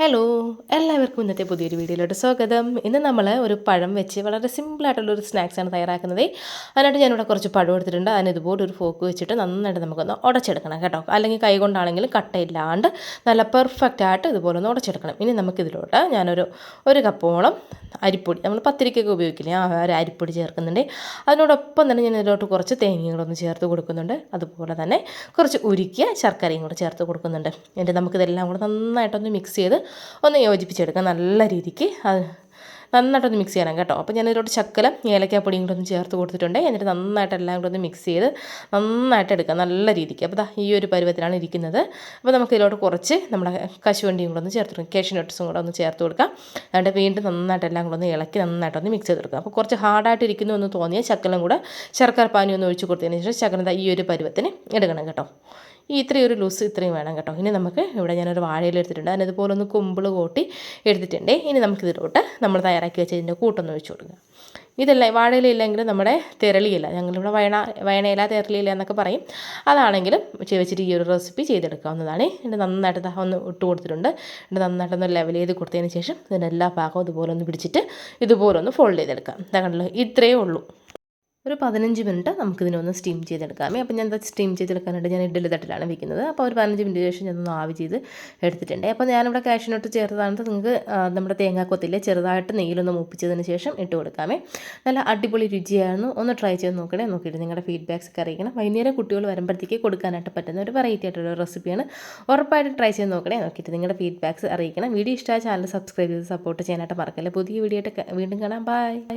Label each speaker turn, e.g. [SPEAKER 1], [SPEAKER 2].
[SPEAKER 1] Hello എല്ലാവർക്കും ഇന്നത്തെ പുതിയൊരു വീഡിയോയിലോട്ട് സ്വാഗതം. ഇന്ന് നമ്മൾ ഒരു പഴം വെച്ച് വളരെ സിമ്പിളായിട്ടുള്ളൊരു സ്നാക്സാണ് തയ്യാറാക്കുന്നത്. അതിനായിട്ട് ഞാനിവിടെ കുറച്ച് പഴം എടുത്തിട്ടുണ്ട്. അതിന് ഇതുപോലെ ഒരു ഫോക്ക് വെച്ചിട്ട് നന്നായിട്ട് നമുക്കൊന്ന് ഉടച്ചെടുക്കണം കേട്ടോ. അല്ലെങ്കിൽ കൈ കൊണ്ടാണെങ്കിലും കട്ടയില്ലാണ്ട് നല്ല പെർഫെക്റ്റ് ആയിട്ട് ഇതുപോലെ ഒന്ന് ഉടച്ചെടുക്കണം. ഇനി നമുക്കിതിലോട്ട് ഞാനൊരു ഒരു കപ്പോളം അരിപ്പൊടി. നമ്മൾ പത്തിരിക്കൊക്കെ ഉപയോഗിക്കില്ലേ? ആ ഒരു അരിപ്പൊടി ചേർക്കുന്നുണ്ട്. അതിനോടൊപ്പം തന്നെ ഞാൻ ഇതിലോട്ട് കുറച്ച് തേങ്ങകളൊന്ന് ചേർത്ത് കൊടുക്കുന്നുണ്ട്. അതുപോലെ തന്നെ കുറച്ച് ഉരുക്കിയ ശർക്കരയും കൂടെ ചേർത്ത് കൊടുക്കുന്നുണ്ട്. എന്നിട്ട് നമുക്കിതെല്ലാം കൂടെ നന്നായിട്ടൊന്ന് മിക്സ് ചെയ്ത് ഒന്ന് യോജിപ്പിച്ചെടുക്കാം. നല്ല രീതിക്ക് നന്നായിട്ടൊന്ന് മിക്സ് ചെയ്യണം കേട്ടോ. അപ്പോൾ ഞാനിതിലോട്ട് ചക്കല ഏലക്കാപ്പൊടിയും കൂടെ ഒന്ന് ചേർത്ത് കൊടുത്തിട്ടുണ്ട്. എന്നിട്ട് നന്നായിട്ട് എല്ലാം കൂടെ ഒന്ന് മിക്സ് ചെയ്ത് നന്നായിട്ട് എടുക്കുക നല്ല രീതിക്ക്. അപ്പോൾ ഈ ഒരു പരുവത്തിലാണ് ഇരിക്കുന്നത്. അപ്പോൾ നമുക്ക് ഇതിലോട്ട് കുറച്ച് നമ്മുടെ കശുവണ്ടിയും കൂടെ ഒന്ന് ചേർത്ത് കൊടുക്കാം. കേഷൻ നട്ട്സും കൂടെ ഒന്ന് ചേർത്ത് കൊടുക്കാം. എന്നിട്ട് വീണ്ടും നന്നായിട്ട് എല്ലാം കൂടെ ഒന്ന് ഇളക്കി നന്നായിട്ട് ഒന്ന് മിക്സ് ചെയ്ത് കൊടുക്കുക അപ്പോൾ കുറച്ച് ഹാർഡായിട്ട് ഇരിക്കുന്നു എന്ന് തോന്നിയാൽ ശക്കലം കൂടെ ശർക്കര പാനി ഒന്ന് ഒഴിച്ച് കൊടുത്തതിന് ശേഷം ശകലം ഈ ഒരു പരുവത്തിന് എടുക്കണം കേട്ടോ. ഈ ഇത്രയും ഒരു ലൂസ് ഇത്രയും വേണം കേട്ടോ. ഇനി നമുക്ക് ഇവിടെ ഞാനൊരു വാഴയിൽ എടുത്തിട്ടുണ്ട്. അതിനതുപോലെ ഒന്ന് കുമ്പിൾ കൂട്ടി എടുത്തിട്ടുണ്ട്. ഇനി നമുക്കിതിലോട്ട് നമ്മൾ തയ്യാറാക്കി വെച്ചതിന്റെ കൂട്ടൊന്ന് ഒഴിച്ചു കൊടുക്കുക. ഇതല്ല വാഴയിലില്ലെങ്കിൽ നമ്മുടെ തിരളിയില ഞങ്ങളിവിടെ വയണ വയണയില തിരളിയില എന്നൊക്കെ പറയും. അതാണെങ്കിലും വെച്ചിട്ട് ഈ ഒരു റെസിപ്പി ചെയ്തെടുക്കാവുന്നതാണ്. എന്നിട്ട് നന്നായിട്ട് ഒന്ന് ഇട്ട് കൊടുത്തിട്ടുണ്ട്. എന്നിട്ട് നന്നായിട്ടൊന്ന് ലെവൽ ചെയ്ത് കൊടുത്തതിന് ശേഷം ഇതിന്റെ എല്ലാ ഭാഗവും ഇതുപോലെ ഒന്ന് പിടിച്ചിട്ട് ഇതുപോലെ ഒന്ന് ഫോൾഡ് ചെയ്തെടുക്കാം. ഇതാ കണ്ടല്ലോ ഇത്രയേ ഉള്ളൂ. ഒരു പതിനഞ്ച് മിനിറ്റ് നമുക്കിതിനൊന്ന് സ്റ്റീം ചെയ്തെടുക്കാമേ അപ്പോൾ ഞാൻ എന്താ സ്റ്റീം ചെയ്തെടുക്കാനായിട്ട് ഞാൻ ഇഡ്ഡലി തട്ടിലാണ് വെക്കുന്നത്. അപ്പോൾ ഒരു പതിനഞ്ച് മിനിറ്റ് ശേഷം ഞാനൊന്ന് ആവി ചെയ്ത് എടുത്തിട്ടുണ്ട്. അപ്പോൾ ഞാനിവിടെ കാഷ്യൂനട്ട് ചേർത്തതാണ്. നിങ്ങൾക്ക് നമ്മുടെ തേങ്ങാക്കൊത്തില്ലേ ചെറുതായിട്ട് നെയ്യിലൊന്ന് മൂപ്പിച്ചതിന് ശേഷം ഇട്ട് കൊടുക്കാമേ. നല്ല അടിപൊളി രുചിയായിരുന്നു. ഒന്ന് ട്രൈ ചെയ്ത് നോക്കണേ നോക്കിയിട്ട് നിങ്ങളുടെ ഫീഡ്ബാക്സ് ഒക്കെ അറിയിക്കണം. വൈകുന്നേരം കുട്ടികൾ വരുമ്പോഴത്തേക്ക് കൊടുക്കാനായിട്ട് പറ്റുന്ന ഒരു വെറൈറ്റി ആയിട്ടുള്ള റെസിപ്പിയാണ് ഉറപ്പായിട്ട് ട്രൈ ചെയ്ത് നോക്കണേ നോക്കിയിട്ട് നിങ്ങളുടെ ഫീഡ്ബാക്സ് അറിയിക്കണം. വീഡിയോ ഇഷ്ടമായ ചാനൽ സബ്സ്ക്രൈബ് ചെയ്ത് സപ്പോർട്ട് ചെയ്യാനായിട്ട് മറക്കല്ലേ. പുതിയ വീഡിയോ ആയിട്ട് വീണ്ടും കാണാം. ബൈ